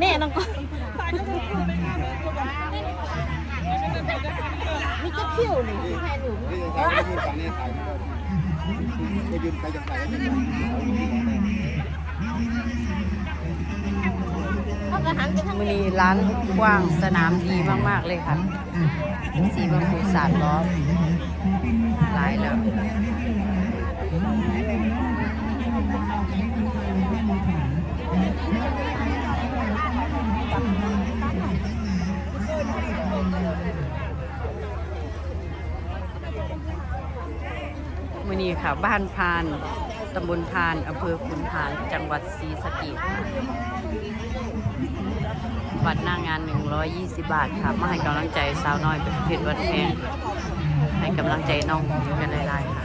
แม่น้องก็นี่ก็เที่ยวนี่แม่หนูนี่จะถ่ายยืนฝั่งนี้ถ่ายก็ยืนใครจะถ่ายก็จะเขาก็หันไปทางมือนี้ร้านกว้างสนามดีมากๆเลยค่ะ สีบางปูสามล้อหลายแล้ว นี้ค่ะ บ้านพานตำบลพานอำเภอคุนพาน จังหวัดศรีสะเกษบัตรหน้างาน 120 บาทค่ะ มาให้กำลังใจสาวน้อยเป็นเพชรวันแพงให้กำลังใจน้องกันหลายๆค่ะ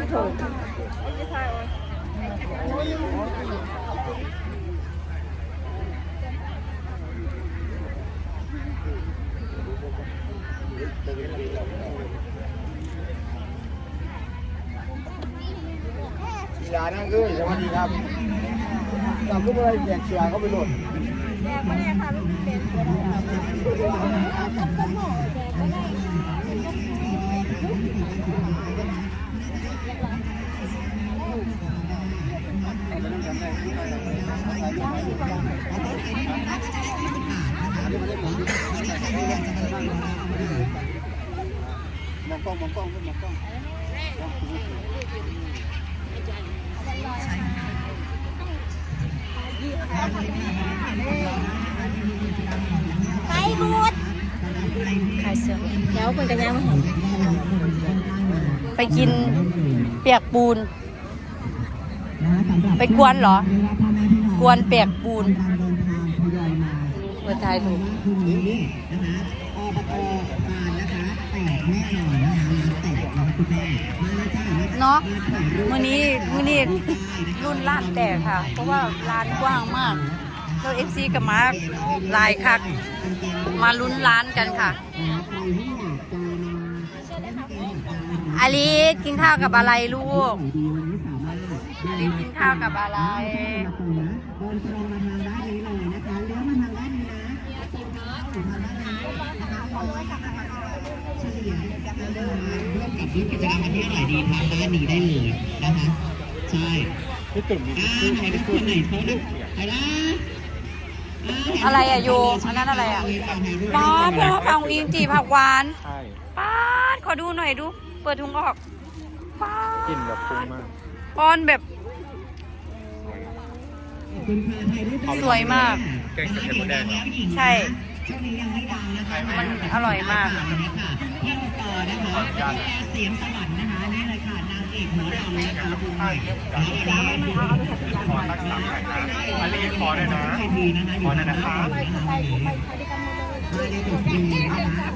ก็ถูกกีฬานั่งคือสวัสดีครับเราก็ไม่ได้แจกเสือเขาไปหลดแจกไมาเนี่ยค่ะลูกเป็น มองกล้องมองกล้องมองกล้องไปบูดขายเสื้อเดี๋ยวคนกันยังมาเห็นไปกินเปียกปูน ไปกวนเหรอ กวนเปียกปูนเมื่อทายถูกเนาะมื้อนี้มื้อนี้รุ่นร้านแตกค่ะ เพราะว่าร้านกว้างมากแล้วเอฟซีกับมาหลายคัก มาลุ้นร้านกันค่ะ อลิสกินข้าวกับอะไรลูก อลิสกินข้าวกับอะไรกิจกรรมที่อร่อยดีทางด้านนี้ได้เลยนะคะใช่พี่ตุ่มอ่าไหนทุกคนไหนเขานะไหนละอะไรอะโยอันนั้นอะไรอะป้าดเพื่อนมาฟังอิงจีผักหวานใช่ป้าดขอดูหน่อยดู เปิดถุงออกป้าดกินแบบฟุ้งมากป้อนแบบ คุณพาไทยรูปได้ สวยมาก แกงเผ็ดมดแดงเหรอใช่ช่วงนี้ยังไม่ดังนะคะมันอร่อยมากค่ะพี่โอปอนะคะแอร์เสียงสวรรค์นะคะนี่เลยค่ะนางเอกหมอลำนะคะคุณแม่ขอตั้งสามไข่นะอันนี้ขอได้นะขอได้นะคะไม่ได้ถูกจริงนะคะ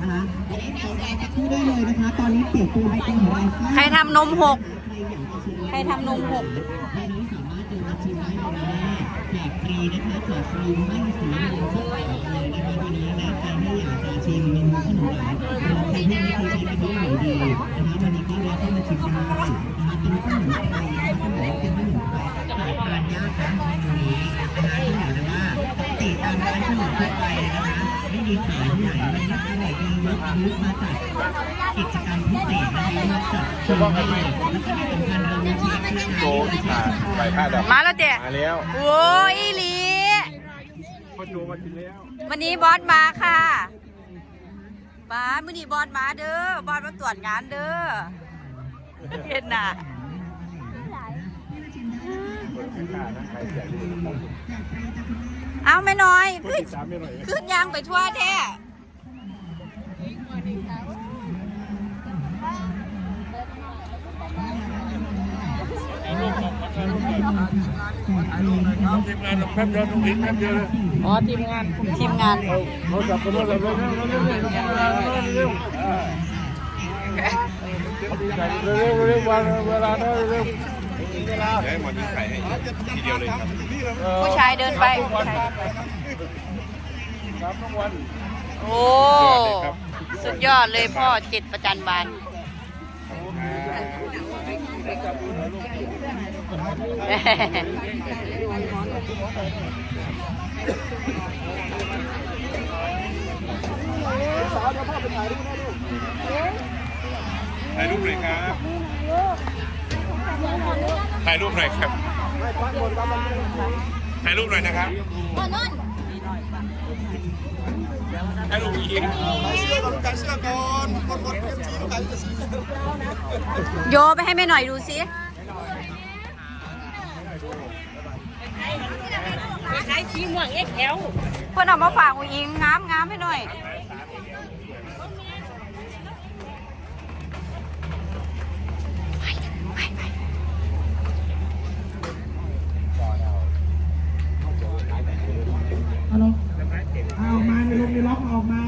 นะคะอันนี้เราได้จะพูดได้เลยนะคะ ตอนนี้เปียกปูนไปของเราใครทำนมหก ใครอยากจะชิมใครทำนมหกใครนี้สามารถเดินมาชิมได้เลยนะแจกฟรีนะคะแจกฟรีไม่เสียเงินสักบาทเลยนะคะวันนี้นะใครที่อยากจะชิมเมนูขนมหวานเราใครที่ไม่เคยใช้เป็นขนมดีนะคะวันนี้ก็แวะเข้ามาชิมได้นะคะเป็นขนมไทยนะคะขนมเป็นขนมไทยหาทานยากนะเมนูนี้นะคะต้องบอกเลยว่าปกติตามร้านขนมทั่วไปนะคะไม่มีขายที่ไหนวันนี้อร่อยจนยกบูธมาจัดกิจกรรมพิเศษนะคะมาจัดโชว์ให้และที่สำคัญเรามีเชียร์นะคะโตที่ขาไปผ้าดำมาแล้วเจ๊มาแล้วโอ้ยอีหลีพ่อโจมาถึงแล้ววันนี้บอสมาค่ะบาสวันนี้บอสมาเด้อบอสมาตรวจงานเด้อเห็นน่ะ เอาไม่น้อยขึ้นตามไม่หน่อยขึ้นยางไปทั่วแท้อ๋อทีมงานทีมงานเขาจับกันแล้วเร็วเร็วเร็วเร็วเร็วเร็วเร็วเร็ววันเวลาเร็วเร็วเว ลาให้หมอยิงไข่ให้ทีเดียวเลยครับผู้ชายเดินไปผู้ชายครับทุกวันโอ้สุดยอดเลยพ่อจิตประจันบานถ่ายรูปหน่อยครับ ถ่ายรูปหน่อยครับถ่ายรูปหน่อยนะครับบอนนถ่ายรูปอีกโยไปให้แม่หน่อยดูสิใช้ชีม่วงเอ็กแอลเพื่อนเอามาฝากอุ๋งอิงงามงามให้หน่อย เอาลงเอาออกมาในลงในล็อกออกมา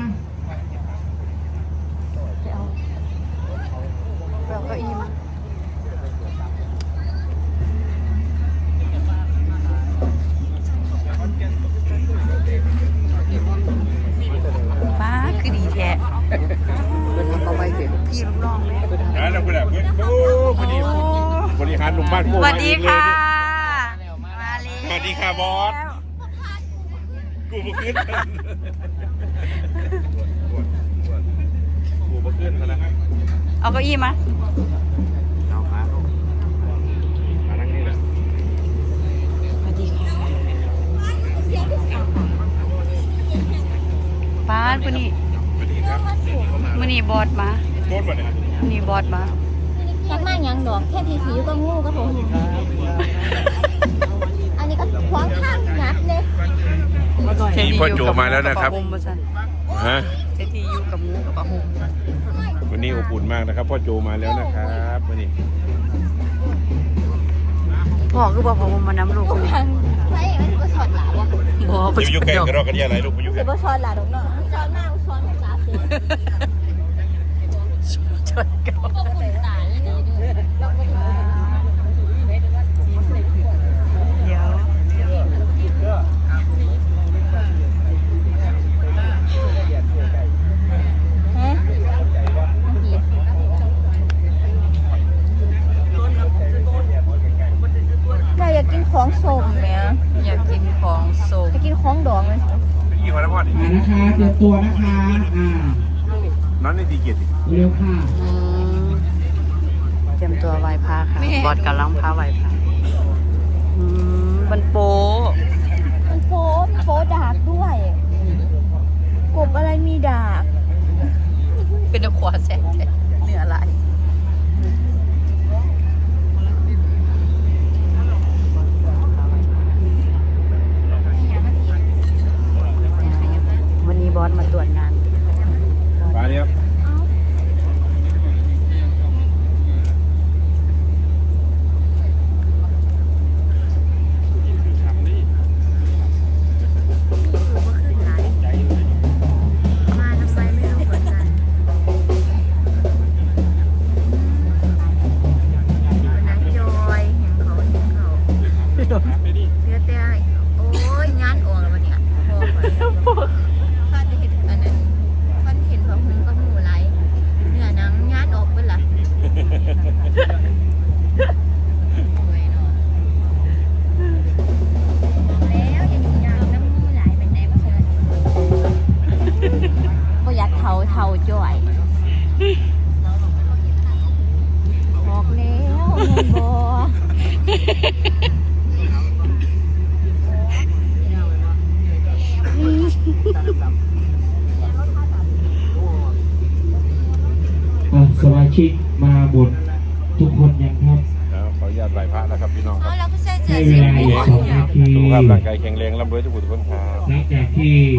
เราก็อีมาป้าคือดีแท้พี่ลูกน้องเลย นะแล้วคุณอะเพื่อนโอ้พอดีบริหารหนุ่ม บ้านสโก้วัสดีค่ะ มาเลยสวัสดีค่ะบอส กูมาขึ้นกูมาขึ้นแล้วครับเอาเก้าอี้มา เอาขาลงมานั่งนี่แหละสวัสดีค่ะป้าคนนี้สวัสดีครับมื่อนี้บอสมาโคตรวันเนี่ย มื่อนี้บอสมา จักมาหยังดอกแค่ทีสีก็งูก็ผมอันนี้ก็ขวางข้างงัดเลยนี่พ่อโจมาแล้วนะครับเจทีอยู่กัปลาหมว่าซั่นฮะเจทีอยู่กับหมูกับปลาหมวันนี้อบอุ่นมากนะครับพ่อโจมาแล้วนะครับวันนี้พ่อคือบอกผมมาน้ำลูกคนนี้ทางใช่มันก็สอนหลาวะบอกอไปยู่อยู่แก่กระรอกกระเดียอะไรลูกมาอยู่แต่แก่ว่าสอนหลาดอกเนาะสอนมากสอนหลาเสียชนกัน ก็คุณตาเลยเนี่ยเราก็ เดี๋ยว ฮะเราอยากกินของสมเนี่ย อยากกินของโซม อยากกินของดองเลย ยี่ห้อแล้วพ่อดิ มานะคะ เตรียมตัวนะคะ อ่าน้องนี่ดีเกียรติเร็วค่ะ อืมเตรียมตัวไหว้พระค่ะ บอสกำลังพาไหว้พระอืมมันโป๊ะมันโป๊มันโป๊ดากด้วย กบอะไรมีดาก เป็นขวาแสง อนมาตรวจ ชิกมาหมดทุกคนยังครับแล้วขออนุญาตไหว้พระนะครับพี่น้องคอ๋อรับเราก็ใช้เสื้ให้อเวสีลาม่อีวกงสองนาทีสุขภาพร่างกายแข็งแรงร่ำรวยทุกผู้ทุกคนครับ หลังจากที่